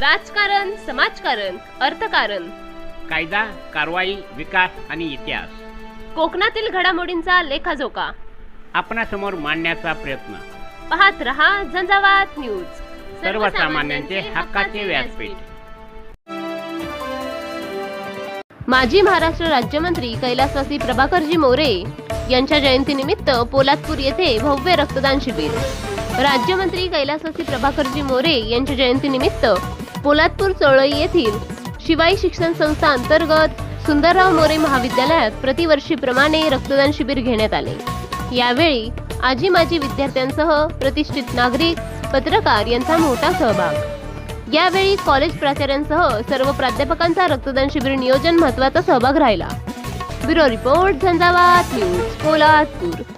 राजकारण समाजकारण अर्थकारण. कायदा कारवाई विकास आणि इतिहास. कोकणातील घडामोडींचा लेखाजोखा. आपणासमोर मांडण्याचा प्रयत्न. पाहत रहा झंझावात न्यूज. सर्वसामान्यांचे हक्काचे व्यासपीठ. माजी महाराष्ट्र राज्यमंत्री कैलासवासी प्रभाकरजी मोरे यांच्या जयंतीनिमित्त पोलादपूर येथे भव्य रक्तदान शिबिर. राज्यमंत्री कैलासवासी प्रभाकरजी मोरे यांच्या जयंतीनिमित्त पोलादपूर चळई येथील शिवाई शिक्षण संस्था अंतर्गत सुंदरराव मोरे महाविद्यालयात प्रतिवर्षीप्रमाणे रक्तदान शिबिर घेण्यात आले. यावेळी आजी माजी विद्यार्थ्यांसह प्रतिष्ठित नागरिक पत्रकार यांचा मोठा सहभाग. यावेळी कॉलेज प्राचार्यांसह सर्व प्राध्यापकांचा रक्तदान शिबिर नियोजन महत्त्वाचा सहभाग राहिला. Bureau report Zanzavat news Poladpur.